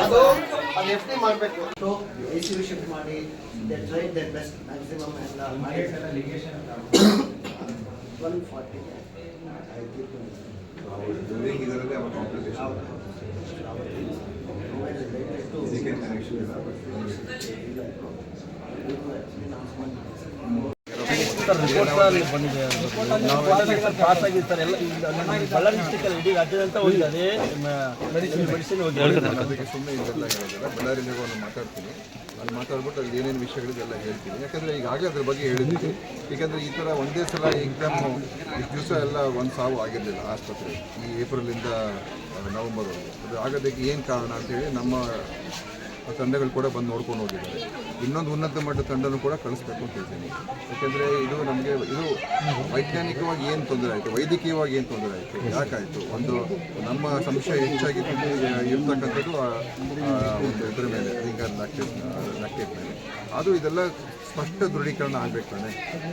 ಅದು ಅದು F D ಮಾಡಬೇಕು ಎ ಸಿ ಶಿಫ್ಟ್ ಮಾಡಿ ಟ್ರೈ ದಟ್ ಬೆಸ್ಟ್ ಮ್ಯಾಕ್ಸಿಮಮ್ ಎಲ್ಲ ಮಾಡಿ ಒನ್ ಫಾರ್ಟಿ ಡ್ಯೂರಿಂಗ್ ಇದರಲ್ಲಿ ಅವರ ಕಾಂಪ್ಲಿಕೇಶನ್ ಇದಕ್ಕೆ ಕನೆಕ್ಷನ್ ಇಲ್ಲ sir report ಬಂದಿದೆ ಪಾಸ್ ಆಗಿದೆ ಸರ್ ಎಲ್ಲ ಬಳ್ಳಾರಿ ಡಿಸ್ಟಿಕ್ ಅಲ್ಲಿ ಇಡೀ ರಾಜ್ಯದಂತ ಹೋಗಿದೆ. ಅದೇ ಮೆಡಿಸಿನ್ ಮೆಡಿಸಿನ್ ಹೋಗಿದೆ. ಅದಕ್ಕೆ ಸುಮ್ಮನೆ ಇದೆಲ್ಲ ಹೇಳಿದ್ರೆ ಬಳ್ಳಾರಿಯಿಂದ ನಾನು ಮಾತಾಡ್ತೀನಿ. ಅಲ್ಲಿ ಮಾತಾಡ್ಬಿಟ್ಟು ಅಲ್ಲಿ ಏನೇನು ವಿಷಯಗಳಿದೆಲ್ಲ ಹೇಳ್ತೀನಿ. ಯಾಕಂದರೆ ಈಗಾಗಲೇ ಅದ್ರ ಬಗ್ಗೆ ಹೇಳಿದ್ವಿ ಯಾಕಂದರೆ ಈ ಥರ ಒಂದೇ ಸಲ ಎಕ್ಸಾಮ್ ಇಷ್ಟು ದಿವಸ ಎಲ್ಲ ಒಂದು ಸಾವು ಆಗಿರಲಿಲ್ಲ ಆಸ್ಪತ್ರೆ. ಈ ಏಪ್ರಿಲಿಂದ ನವಂಬರ್ವರೆಗೆ ಅದು ಆಗೋದಕ್ಕೆ ಏನು ಕಾರಣ ಅಂತೇಳಿ ನಮ್ಮ ತಂಡಗಳು ಕೂಡ ಬಂದು ನೋಡ್ಕೊಂಡು ಹೋಗಿದ್ದಾರೆ. ಇನ್ನೊಂದು ಉನ್ನತ ಮಟ್ಟದ ತಂಡನೂ ಕೂಡ ಕಳಿಸ್ಬೇಕು ಅಂತ ಹೇಳ್ತೀನಿ. ಯಾಕೆಂದರೆ ಇದು ನಮಗೆ ಇದು ವೈಜ್ಞಾನಿಕವಾಗಿ ಏನು ತೊಂದರೆ ಆಯಿತು? ವೈದ್ಯಕೀಯವಾಗಿ ಏನು ತೊಂದರೆ ಆಯಿತು? ಯಾಕಾಯಿತು? ಒಂದು ನಮ್ಮ ಸಂಶಯ ಹೆಚ್ಚಾಗಿ ಇರ್ತಕ್ಕಂಥದ್ದು ಆ, ಆ, ಒಂದು ಇದ್ರ ಮೇಲೆ ಲಿಂಗ ಲ್ಯಾಕ್ಟೇಟ್ ಲ್ಯಾಕ್ಟೇಟ್ ಮೇಲೆ. ಅದು ಇದೆಲ್ಲ ಸ್ಪಷ್ಟ ದೃಢೀಕರಣ ಆಗಬೇಕು ತಾನೆ?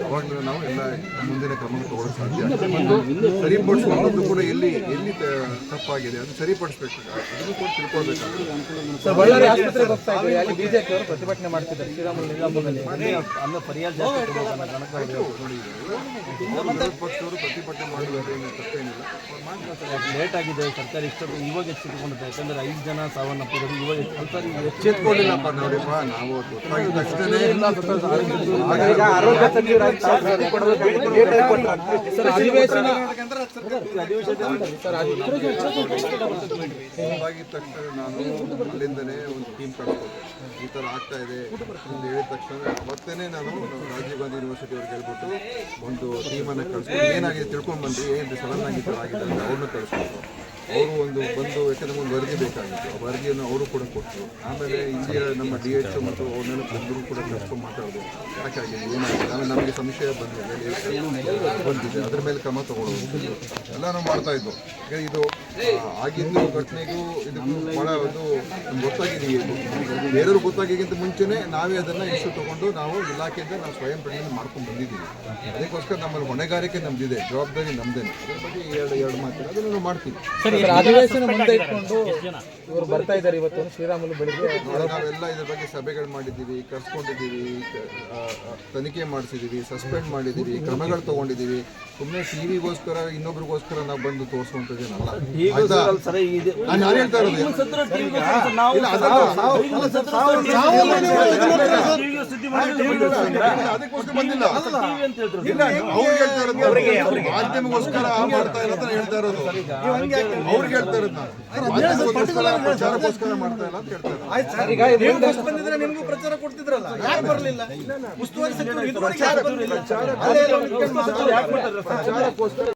ಅವಾಗಲೂ ನಾವು ಎಲ್ಲ ಮುಂದಿನ ಕ್ರಮ ತಗೊಳ್ಳೋಕೆ ಸಾಧ್ಯ. ಆಗ್ತದೆ ಮತ್ತು ಸರಿಪಡಿಸ್ಕೊಳ್ಳೋದು ಕೂಡ ಎಲ್ಲಿ ಎಲ್ಲಿ ತಪ್ಪಾಗಿದೆ ಅದು ಸರಿಪಡಿಸ್ಬೇಕು. ಅದನ್ನು ಕೂಡ ತಿಳ್ಕೊಳ್ಬೇಕಾಗುತ್ತೆ. ಬಳ್ಳಾರಿ ಆಸ್ಪತ್ರೆಗೆ ಹೋಗ್ತಾ ಇದ್ದೀವಿ ಅಲ್ಲಿ ಬಿಜೆಪಿ ಅವರು ಪ್ರತಿಭಟನೆ ಮಾಡ್ತಿದ್ದಾರೆ. ಶ್ರೀರಾಮುಲು ಪರ್ಯಾಯ ಪಕ್ಷದವರು ಪ್ರತಿಭಟನೆ ಮಾಡ್ತಾರೆ ಲೇಟ್ ಆಗಿದೆ ಸರ್ಕಾರ ಇಷ್ಟೊಂದು ಇವಾಗ ಎಚ್ಚೆತ್ತುಕೊಂಡಿದೆ ಯಾಕಂದ್ರೆ ಐದು ಜನ ಸಾವನ್ನಪ್ಪಿರೋದು ಇವಾಗ ಸರ್ಕಾರಿ ಎಚ್ಚೆತ್ಕೊಂಡಿಲ್ಲಪ್ಪ ನೋಡಿಪ್ಪ ನಾವು ತಕ್ಷಣ ನಾನು ಅಲ್ಲಿಂದನೇ ಒಂದು ಟೀಮ್ ಕಳಿಸ್ಕೊಟ್ಟೆ ಈ ಥರ ಆಗ್ತಾ ಇದೆ. ಅಂತ ಹೇಳಿದ ತಕ್ಷಣ ಅವತ್ತೇ ನಾನು ರಾಜೀವ್ ಗಾಂಧಿ ಯೂನಿವರ್ಸಿಟಿ ಅವ್ರಿಗೆ ಹೇಳ್ಬಿಟ್ಟು ಒಂದು ಟೀಮನ್ನು ಕಳಿಸ್ಕೊಂಡು ಏನಾಗಿದೆ ತಿಳ್ಕೊಂಡು ಬಂದ್ರಿ ಏನು ಸಡನ್ ಆಗಿ ಥರ ಆಗಿದೆ ಅಂತ. ಅವ್ರನ್ನ ಕಳಿಸ್ಬೇಕು ಅವರು ಒಂದು ಬಂದು ಯಾಕಂದ್ರೆ ಒಂದು ವರದಿ ಬೇಕಾಗಿತ್ತು. ಆ ವರದಿಯನ್ನು ಅವರು ಕೂಡ ಕೊಟ್ಟರು. ಆಮೇಲೆ ಇಂಡಿಯಾ ನಮ್ಮ ಡಿ ಎಚ್ ಮತ್ತು ಅವ್ರನ್ನೆಲ್ಲ ಬಂದರು ಕೂಡ ಕರ್ಕೊಂಡು ಮಾತಾಡೋದು. ಯಾಕಾಗಿದೆ ಏನಾಗಿದೆ ಆಮೇಲೆ ನಮಗೆ ಸಂಶಯ ಬಂದಿದೆ. ಬಂದಿದೆ. ಅದ್ರ ಮೇಲೆ ಕ್ರಮ ತಗೊಳ್ಳೋದು. ಎಲ್ಲನೂ ಇದ್ದು ಯಾಕಂದ್ರೆ ಇದು ಆಗಿದ್ದು ಘಟನೆಗೂ ಇದಕ್ಕೂ ಬಹಳ ಒಂದು ಗೊತ್ತಾಗಿದೆ ಬೇರೆಯವರು ಗೊತ್ತಾಗಿಗಿಂತ ಮುಂಚೆನೇ ನಾವೇ ಅದನ್ನು ಇಶ್ಯೂ ತಗೊಂಡು ನಾವು ಇಲಾಖೆಯಿಂದ ನಾವು ಸ್ವಯಂ ಪ್ರೇರಣೆ ಮಾಡ್ಕೊಂಡು ಬಂದಿದ್ದೀವಿ. ಅದಕ್ಕೋಸ್ಕರ ನಮ್ಮಲ್ಲಿ ಹೊಣೆಗಾರಿಕೆ ನಮ್ದಿದೆ ಜವಾಬ್ದಾರಿ ನಮ್ದೇನೆ. ಅದ್ರ ಬಗ್ಗೆ ಎರಡು ಎರಡು ಮಾತಿಲ್ಲ. ಅದನ್ನು ನಾವು ಮಾಡ್ತೀವಿ ಇವರು ಬರ್ತಾ ಇದ್ದಾರೆ ಇವತ್ತು ಶ್ರೀರಾಮುಲು ಬೆಳಿಗ್ಗೆ. ನಾವೆಲ್ಲ ಇದ್ರ ಬಗ್ಗೆ ಸಭೆಗಳು ಮಾಡಿದ್ದೀವಿ ಕರ್ಸ್ಕೊಂಡಿದ್ದೀವಿ ತನಿಖೆ ಮಾಡಿಸಿದ್ದೀವಿ ಸಸ್ಪೆಂಡ್ ಮಾಡಿದ್ದೀವಿ ಕ್ರಮಗಳು ತಗೊಂಡಿದ್ದೀವಿ. ಸುಮ್ಮನೆ ಟಿವಿಗೋಸ್ಕರ ಇನ್ನೊಬ್ರಿಗೋಸ್ಕರ ನಾವು ಬಂದು ತೋರಿಸುವಂಥದ್ದೇನಲ್ಲ ನಾನು ಹೇಳ್ತಾ ಇರೋದು? ಅದಕ್ಕೋಸ್ಕರ ಬಂದಿಲ್ಲ. ಹೇಳ್ತಾ ಇರೋದು. ಮಾಧ್ಯಮಗೋಸ್ಕರ ಮಾಡ್ತಾ ಹೇಳ್ತಾ ಇರೋದು. ಅವ್ರಿಗೆ ಹೇಳ್ತಾ ಇರೋದು ಪ್ರಚಾರಕ್ಕೋಸ್ಕರ ಮಾಡ್ತಾ ಇಲ್ಲ ಅಂತ ಹೇಳ್ತಾ ಇರೋದು ಈಗ ಇದು ಬಂದಿದ್ರೆ ನಿಮಗೂ ಪ್ರಚಾರ ಕೊಡ್ತಿದ್ರಲ್ಲ? ಯಾಕೆ ಬರಲಿಲ್ಲ? ಉಸ್ತುವಾರಿ ಸಚಿವರು ಇದುವರೆಗೆ ಯಾಕೆ ಬರ್ಲಿಲ್ಲ? ಯಾಕೆ ಮಾಡ್ತಾರೆ ಸರ್?